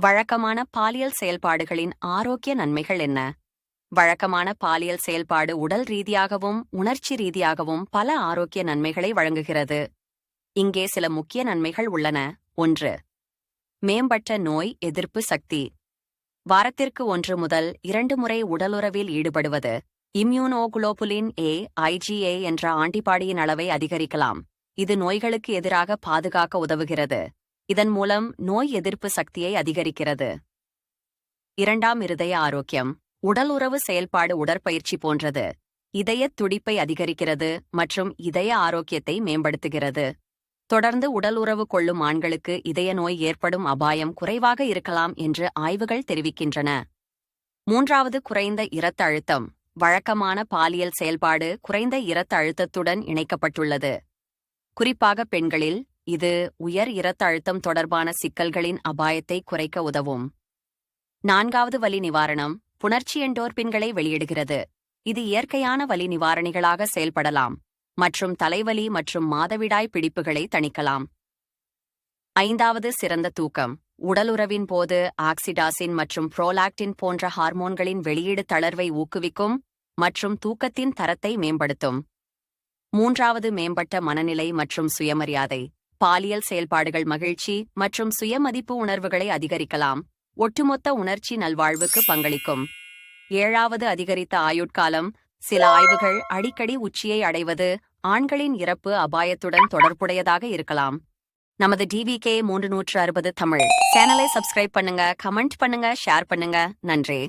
வழக்கமான பாலியல் செயல்பாடுகளின் ஆரோக்கிய நன்மைகள் என்ன? வழக்கமான பாலியல் செயல்பாடு உடல் ரீதியாகவும் உணர்ச்சி ரீதியாகவும் பல ஆரோக்கிய நன்மைகளை வழங்குகிறது. இங்கே சில முக்கிய நன்மைகள் உள்ளன. ஒன்று மேம்பட்ட நோய் எதிர்ப்பு சக்தி. வாரத்திற்கு ஒன்று முதல் இரண்டு முறை உடலுறவில் ஈடுபடுவது. இம்யூனோகுளோபுலின் ஏ ஐஜிஏ என்ற ஆண்டிபாடியின் அளவை அதிகரிக்கலாம். இது நோய்களுக்கு எதிராக பாதுகாக்க உதவுகிறது. இதன் மூலம் நோய் எதிர்ப்பு சக்தியை அதிகரிக்கிறது. இரண்டாம் இருதய ஆரோக்கியம். உடல் உறவு செயல்பாடு உடற்பயிற்சி போன்றது. இதய துடிப்பை அதிகரிக்கிறது மற்றும் இதய ஆரோக்கியத்தை மேம்படுத்துகிறது. தொடர்ந்து உடல் உறவு கொள்ளும் ஆண்களுக்கு இதய நோய் ஏற்படும் அபாயம் குறைவாக இருக்கலாம் என்று ஆய்வுகள் தெரிவிக்கின்றன. மூன்றாவது குறைந்த இரத்த அழுத்தம். வழக்கமான பாலியல் செயல்பாடு குறைந்த இரத்த அழுத்தத்துடன் இணைக்கப்பட்டுள்ளது. குறிப்பாக பெண்களில் இது உயர் இரத்த அழுத்தம் தொடர்பான சிக்கல்களின் அபாயத்தை குறைக்க உதவும். நான்காவது வலி நிவாரணம் புணர்ச்சி எண்டோர்பின்களை வெளியிடுகிறது. இது இயற்கையான வலி நிவாரணிகளாக செயல்படலாம் மற்றும் தலைவலி மற்றும் மாதவிடாய் பிடிப்புகளை தணிக்கலாம். ஐந்தாவது சிறந்த தூக்கம் உடலுறவின் போது ஆக்சிடாசின் மற்றும் புரோலாக்டின் போன்ற ஹார்மோன்களின் வெளியீடு தளர்வை ஊக்குவிக்கும் மற்றும் தூக்கத்தின் தரத்தை மேம்படுத்தும். மூன்றாவது மேம்பட்ட மனநிலை மற்றும் சுயமரியாதை பாலியல் செயல்பாடுகள் மகிழ்ச்சி மற்றும் சுயமதிப்பு உணர்வுகளை அதிகரிக்கலாம். ஒட்டுமொத்த உணர்ச்சி நல்வாழ்வுக்கு பங்களிக்கும். ஏழாவது அதிகரித்த ஆயுட்காலம். சில ஆய்வுகள் அடிக்கடி உச்சியை அடைவது ஆண்களின் இறப்பு அபாயத்துடன் தொடர்புடையதாக இருக்கலாம். நமது டிவிகே மூன்று நூற்று அறுபது தமிழ். சேனலை சப்ஸ்கிரைப் பண்ணுங்க கமெண்ட் பண்ணுங்க ஷேர் பண்ணுங்க. நன்றி.